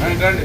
రండి రండి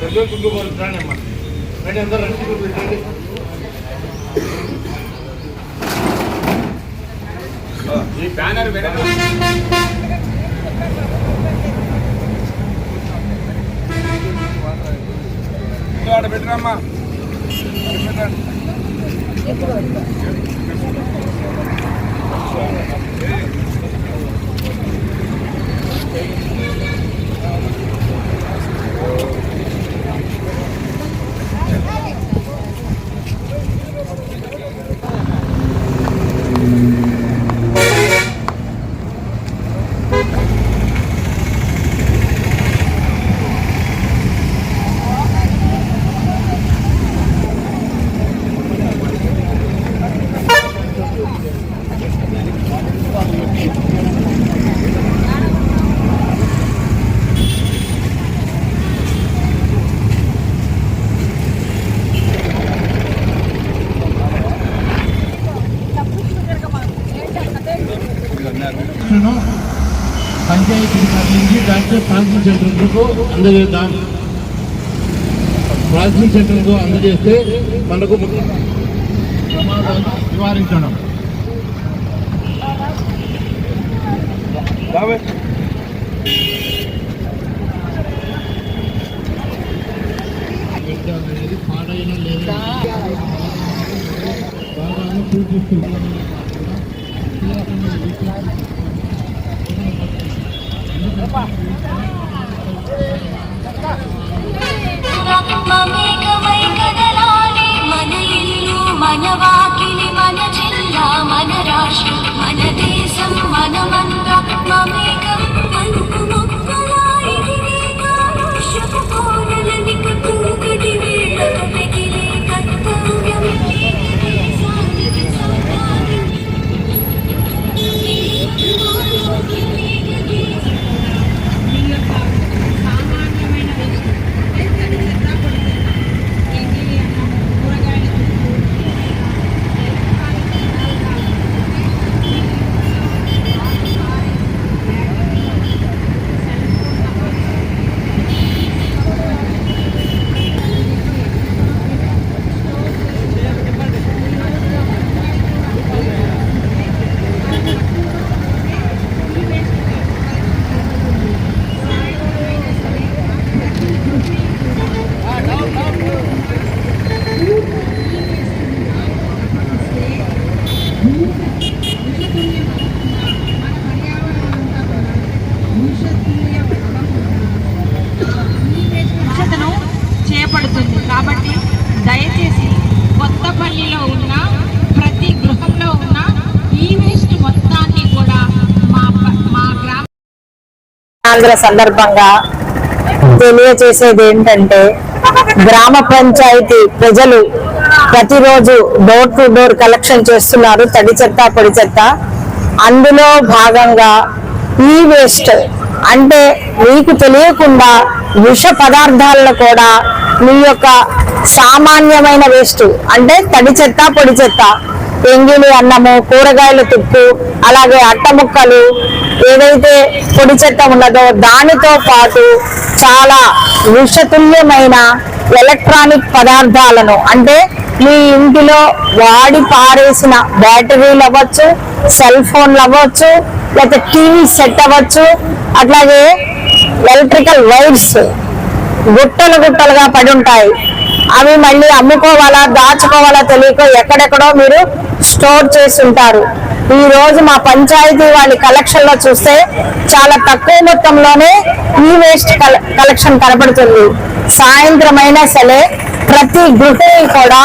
పెద్దోళ్ళు రండి అమ్మా రండి అందరూ రండి రండి ఈ బ్యానర్ వెనక ఇంకో Thank you. నుంచి డాక్టర్ సెంటర్కు అందజేద్దాం ప్రాన్సిల్ సెంటర్కు అందజేస్తే మనకు నివారించడం. అనేది పాడైన లేదా బాగా సూచిస్తుంది మన ఇల్లు మన వాకిలి చేపడుతుంది కాబట్టి దయచేసి కొత్తపల్లిలో ఉన్న ప్రతి గృహంలో ఉన్న ఈ వేస్ట్ మొత్తాన్ని కూడా మా మా గ్రామ సందర్భంగా తెలియజేసేది ఏంటంటే గ్రామ పంచాయతీ ప్రజలు ప్రతిరోజు డోర్ టు డోర్ కలెక్షన్ చేస్తున్నారు తడి చెత్త పొడి చెత్త. అందులో భాగంగా ఈ వేస్ట్ అంటే మీకు తెలియకుండా విష పదార్థాలను కూడా మీ యొక్క సామాన్యమైన వేస్ట్ అంటే తడి చెత్త పొడి చెత్త ఎంగిలి అన్నము కూరగాయల తుప్పు అలాగే అట్ట ముక్కలు ఏదైతే పొడి చెత్త ఉన్నదో దానితో పాటు చాలా విషతుల్యమైన ఎలక్ట్రానిక్ పదార్థాలను అంటే మీ ఇంటిలో వాడి పారేసిన బ్యాటరీలు అవ్వచ్చు సెల్ ఫోన్లు అవ్వచ్చు లేకపోతే టీవీ సెట్ అవ్వచ్చు అట్లాగే ఎలక్ట్రికల్ వైర్స్ గుట్టలు గుట్టలుగా పడి ఉంటాయి. అవి మళ్ళీ అమ్ముకోవాలా దాచుకోవాలా తెలియక ఎక్కడెక్కడో మీరు స్టోర్ చేసి ఉంటారు. ఈ రోజు మా పంచాయతీ వాళ్ళ కలెక్షన్లో చూస్తే చాలా తక్కువ మొత్తంలోనే ఈ వేస్ట్ కలెక్షన్ కనబడుతుంది. సాయంత్రం అయినా సరే ప్రతి గృహిణి కూడా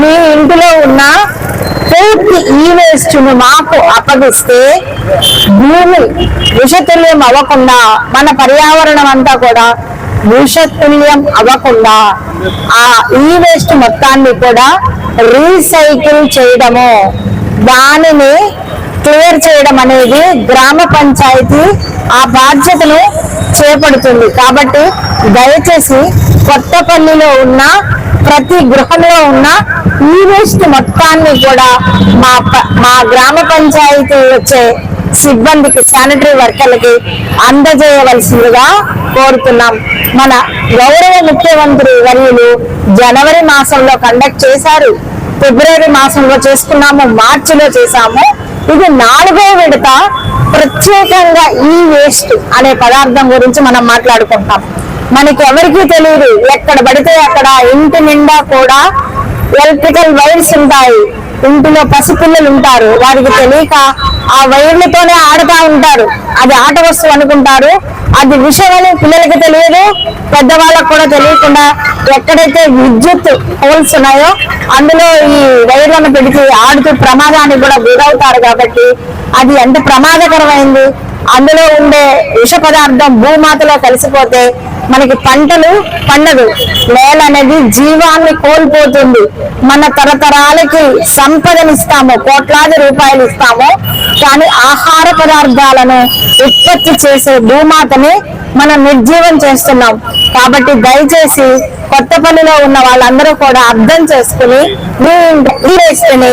మీ ఇంటిలో ఉన్న పూర్తి ఈ ను మాకు అప్పగిస్తే భూమి విషతుల్యం అవ్వకుండా మన పర్యావరణం అంతా కూడా విషతుల్యం అవ్వకుండా ఆ ఈ వేస్ట్ మొత్తాన్ని కూడా రీసైకిల్ చేయడము దానిని క్లియర్ చేయడం అనేది గ్రామ పంచాయతీ ఆ బాధ్యతను చేపడుతుంది. కాబట్టి దయచేసి కొత్తపల్లిలో ఉన్న ప్రతి గృహంలో ఉన్న ఈ వేస్ట్ మొత్తాన్ని కూడా మా ప- మా గ్రామ పంచాయతీ వచ్చే సిబ్బందికి శానిటరీ వర్కర్లకి అందజేయవలసిందిగా కోరుతున్నాం. మన గౌరవ ముఖ్యమంత్రి వర్యులు జనవరి మాసంలో కండక్ట్ చేశారు. ఫిబ్రవరి మాసంలో చేసుకున్నాము మార్చిలో చేశాము. ఇది నాలుగో విడత ప్రత్యేకంగా ఈ వేస్ట్ అనే పదార్థం గురించి మనం మాట్లాడుకుంటాం. మనకి ఎవరికీ తెలియదు ఎక్కడ పడితే అక్కడ ఇంటి నిండా కూడా ఎలక్ట్రికల్ వైర్స్ ఉంటాయి. ఇంటిలో పసిపిల్లలు ఉంటారు. వారికి తెలియక ఆ వైర్లతోనే ఆడుతూ ఉంటారు. అది ఆట వస్తువు అనుకుంటారు. అది విషయాలు పిల్లలకి తెలియదు పెద్దవాళ్ళకు కూడా తెలియకుండా ఎక్కడైతే విద్యుత్ పోల్స్ ఉన్నాయో అందులో ఈ వైర్లను పెడితే ఆడుతూ ప్రమాదానికి కూడా గురవుతారు కాబట్టి అది ఎంత ప్రమాదకరమైంది. అందులో ఉండే విష పదార్థం భూమాతలో కలిసిపోతే మనకి పంటలు పండదు. నేల అనేది జీవాన్ని కోల్పోతుంది. మన తరతరాలకి సంపదనిస్తాము కోట్లాది రూపాయలు ఇస్తాము. కానీ ఆహార పదార్థాలను ఉత్పత్తి చేసే భూమాత భూమాతని మనం నిర్జీవం చేస్తున్నాం. కాబట్టి దయచేసి కొత్త పనిలో ఉన్న వాళ్ళందరూ కూడా అర్థం చేసుకుని వేసుకుని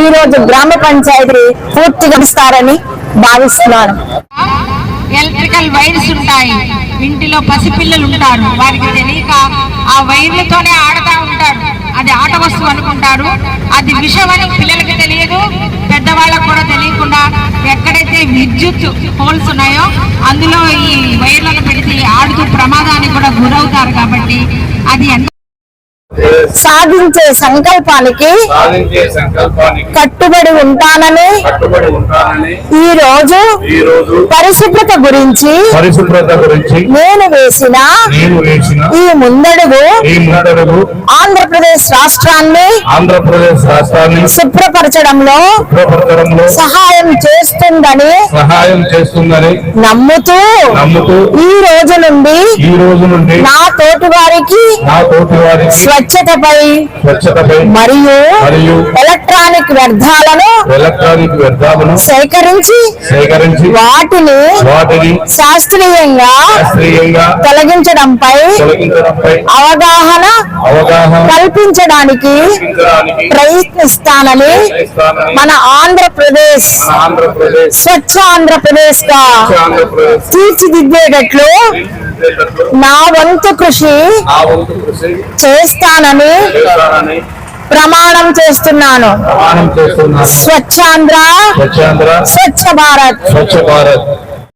ఈ రోజు గ్రామ పంచాయతీ పూర్తి గడుస్తారని భావిస్తున్నాను. ఎలక్ట్రికల్ వైర్స్ ఉంటాయి. ఇంటిలో పసిపిల్లలు ఉంటారు. వారికి తెలియక ఆ వైర్లతోనే ఆడుతూ ఉంటారు. అది ఆట వస్తువు అనుకుంటారు. అది విషమని పిల్లలకి తెలియదు. పెద్దవాళ్ళకు కూడా తెలియకుండా ఎక్కడైతే విద్యుత్ పోల్స్ ఉన్నాయో అందులో ఈ వైర్లను పెడితే ఆడుతూ ప్రమాదానికి కూడా గురవుతారు కాబట్టి అది సాధించే సంకల్పానికి కట్టుబడి ఉంటానని ఈ రోజు పరిశుభ్రత గురించి పరిశుభ్రత గురించి నేను వేసిన ఈ ముందడుగు ఆంధ్రప్రదేశ్ రాష్ట్రాన్ని ఆంధ్రప్రదేశ్ రాష్ట్రాన్ని శుభ్రపరచడంలో సహాయం చేస్తుందని సహాయం చేస్తుందని నమ్ముతూ నమ్ముతూ ఈ రోజు నుండి ఈ రోజు నుండి నా తోటి వారికి నా తోటి వారికి స్వచ్ఛతపై స్వచ్ఛతపై మరియు మరియు ఎలక్ట్రానిక్ వ్యర్థాలను ఎలక్ట్రానిక్ వ్యర్థాలను సేకరించి సేకరించి వాటిని వాటిని శాస్త్రీయంగా శాస్త్రీయంగా తొలగించడంపై తొలగించడంపై అవగాహన అవగాహన కల్పించడానికి ప్రయత్నిస్తానని మన ఆంధ్రప్రదేశ్ స్వచ్ఛ ఆంధ్రప్రదేశ్గా తీర్చిదిద్దేటట్లు నా వంతు కృషి చేస్తానని ప్రమాణం చేస్తున్నాను. స్వచ్ఛాంధ్ర స్వచ్ఛ భారత్. స్వచ్ఛ భారత్.